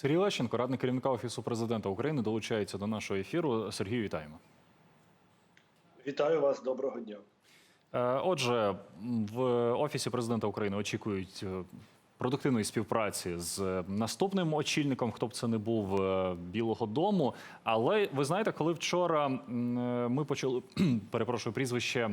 Сергій Лещенко, радник керівника Офісу президента України, долучається до нашого ефіру. Сергію, вітаємо. Вітаю вас, доброго дня. Е, Отже, в Офісі президента України очікують е, продуктивної співпраці з наступним очільником, хто б це не був е, Білого Дому. Але ви знаєте, коли вчора ми почули перепрошую прізвище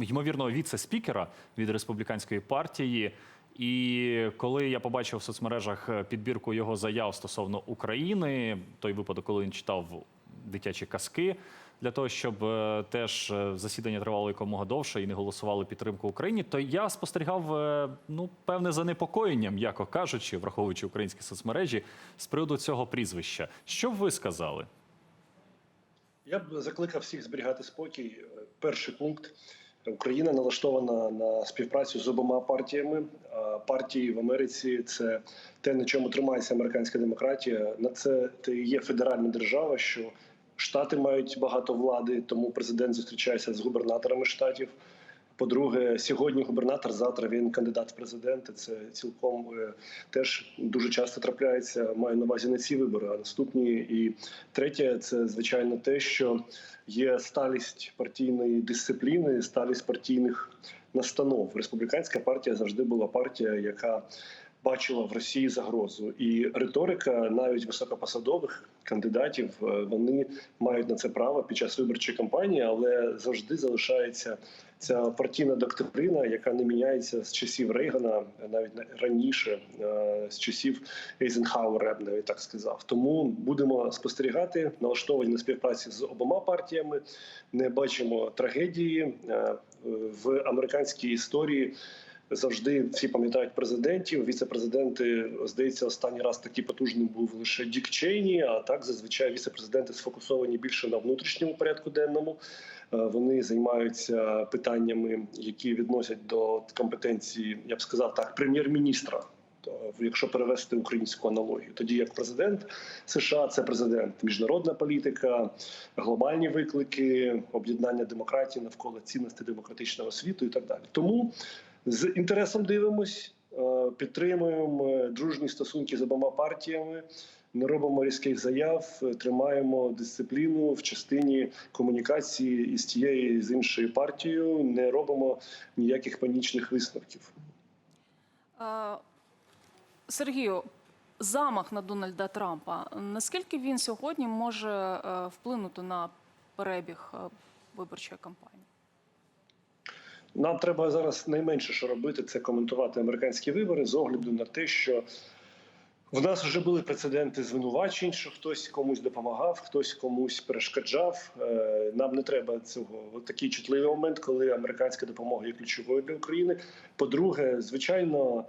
ймовірного віце-спікера від республіканської партії. І коли я побачив в соцмережах е, підбірку його заяв стосовно України, той випадок, коли він читав дитячі казки, для того, щоб е, теж е, засідання тривало якомога довше і не голосували підтримку Україні, то я спостерігав ну певне занепокоєння, м'яко кажучи, враховуючи українські соцмережі, з приводу цього прізвища. Що б ви сказали? Я б закликав всіх зберігати спокій. Перший пункт. Україна налаштована на співпрацю з обома партіями. Партії в Америці це те, на чому тримається американська демократія. На це є федеральна держава, що штати мають багато влади, тому президент зустрічається з губернаторами штатів. По-друге, сьогодні губернатор, завтра він кандидат в президенти. Це цілком е, теж дуже часто трапляється. Маю на увазі не ці вибори, а наступні. І третє, це звичайно те, що є сталість партійної дисципліни, сталість партійних настанов. Республіканська партія завжди була партія, яка бачила в Росії загрозу, і риторика навіть високопосадових кандидатів е, вони мають на це право під час виборчої кампанії, але завжди залишається ця партійна доктрина, яка не міняється з часів Рейгана, навіть раніше е, з часів Ейзенхауера, навіть так сказав. Тому будемо спостерігати налаштовані на співпраці з обома партіями. Не бачимо трагедії е, в американській історії. Завжди всі пам'ятають президентів. Віце-президенти, здається, останній раз такий потужний був лише Дік Чейні. А так зазвичай віце-президенти сфокусовані більше на внутрішньому порядку денному. Е, Вони займаються питаннями, які відносять до компетенції, я б сказав так, прем'єр-міністра. То, якщо перевести українську аналогію, тоді як президент США це президент, міжнародна політика, глобальні виклики, об'єднання демократії навколо цінностей демократичного світу і так далі. Тому з інтересом дивимось, е, підтримуємо дружні стосунки з обома партіями. Не робимо різких заяв, тримаємо дисципліну в частині комунікації із тією і з іншою партією. Не робимо ніяких панічних висновків. Сергію, замах на Дональда Трампа. Наскільки він сьогодні може е, вплинути на перебіг е, виборчої кампанії? Нам треба зараз найменше, що робити, це коментувати американські вибори з огляду на те, що в нас вже були прецеденти звинувачень, що хтось комусь допомагав, хтось комусь перешкоджав. Е, Нам не треба цього такий чутливий момент, коли американська допомога є ключовою для України. По-друге, звичайно,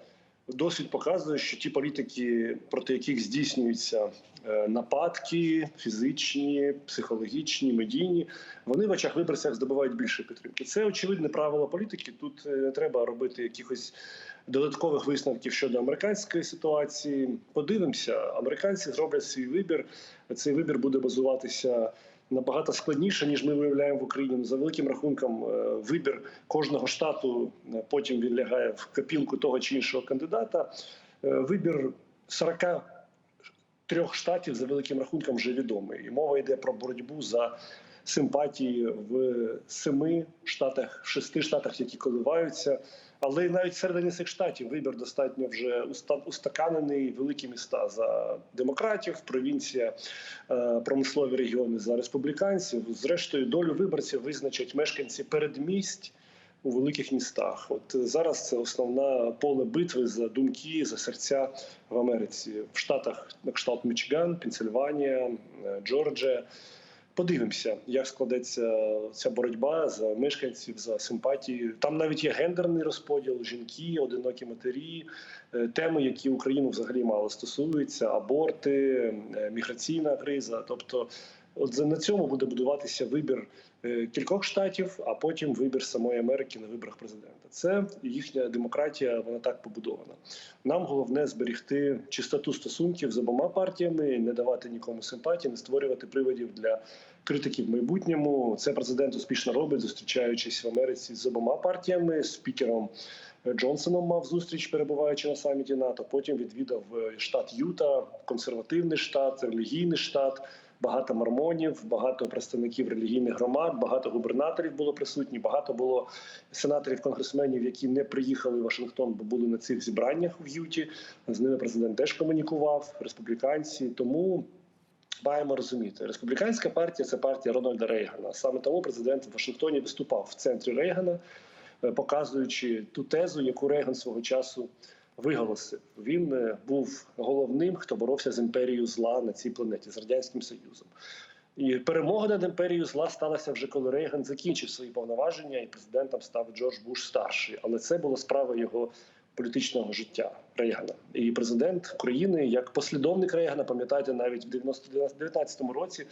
досвід показує, що ті політики, проти яких здійснюються е, нападки, фізичні, психологічні, медійні, вони в очах виборцях здобувають більше підтримки. Це очевидне правило політики. Тут не треба робити якихось додаткових висновків щодо американської ситуації. Подивимося, американці зроблять свій вибір. Цей вибір буде базуватися. Набагато складніше ніж ми виявляємо в Україні. За великим рахунком, е, вибір кожного штату е, потім він лягає в копілку того чи іншого кандидата. Е, Вибір 43 штатів за великим рахунком вже відомий. І мова йде про боротьбу за симпатії в семи штатах, шести штатах, які коливаються. Але навіть всередині цих штатів вибір достатньо вже уста- устаканений. Великі міста за демократів, провінція, е, промислові регіони за республіканців. Зрештою, долю виборців визначать мешканці передмість у великих містах. От зараз це основна поле битви за думки, за серця в Америці, в штатах на кшталт Мічиган, Пенсильванія, е, Джорджія. Подивимося, як складеться ця боротьба за мешканців, за симпатії. Там навіть є гендерний розподіл, жінки, одинокі матері, е, теми, які Україну взагалі мало стосуються: аборти, е, міграційна криза. Тобто, от на цьому буде будуватися вибір е, кількох штатів, а потім вибір самої Америки на виборах президента. Це їхня демократія, вона так побудована. Нам головне зберігти чистоту стосунків з обома партіями, не давати нікому симпатії, не створювати приводів для критики в майбутньому. Це президент успішно робить, зустрічаючись в Америці з обома партіями, спікером Джонсоном мав зустріч, перебуваючи на саміті НАТО. Потім відвідав е, штат Юта, консервативний штат, релігійний штат. Багато мормонів, багато представників релігійних громад, багато губернаторів було присутні. Багато було сенаторів, конгресменів, які не приїхали в Вашингтон, бо були на цих зібраннях в Юті. З ними президент теж комунікував, республіканці. Тому маємо розуміти, республіканська партія це партія Рональда Рейгана. Саме тому президент в Вашингтоні виступав в центрі Рейгана, е, показуючи ту тезу, яку Рейган свого часу виголосив. Він е, був головним, хто боровся з імперією зла на цій планеті з радянським союзом. І перемога над імперією зла сталася вже коли Рейган закінчив свої повноваження, і президентом став Джордж Буш старший. Але це була справа його політичного життя Рейгана. І президент України, як послідовник Рейгана, пам'ятаєте, навіть в 19 році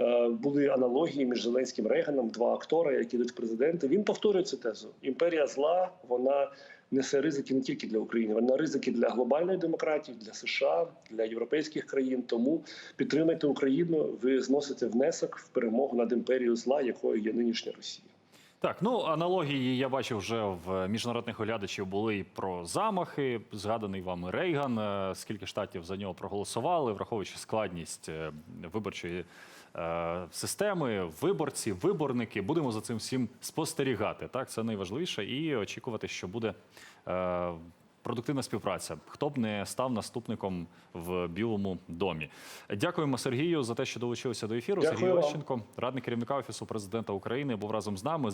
е, були аналогії між Зеленським Рейганом, два актори, які йдуть президенти. Він повторює цю тезу. Імперія зла вона несе ризики не тільки для України, вона ризики для глобальної демократії, для США, для європейських країн. Тому підтримайте Україну. Ви зносите внесок в перемогу над імперією зла, якою є нинішня Росія. Так, ну аналогії я бачив вже в міжнародних оглядачів були і про замахи. Згаданий вами Рейган. Е, Скільки штатів за нього проголосували, враховуючи складність е, виборчої е, системи, виборці, виборники. Будемо за цим всім спостерігати. Так, це найважливіше, і очікувати, що буде. Продуктивна співпраця. Хто б не став наступником в Білому домі. Дякуємо Сергію за те, що долучилися до ефіру. Дякую Сергій. Лещенко, радник керівника офісу президента України, був разом з нами.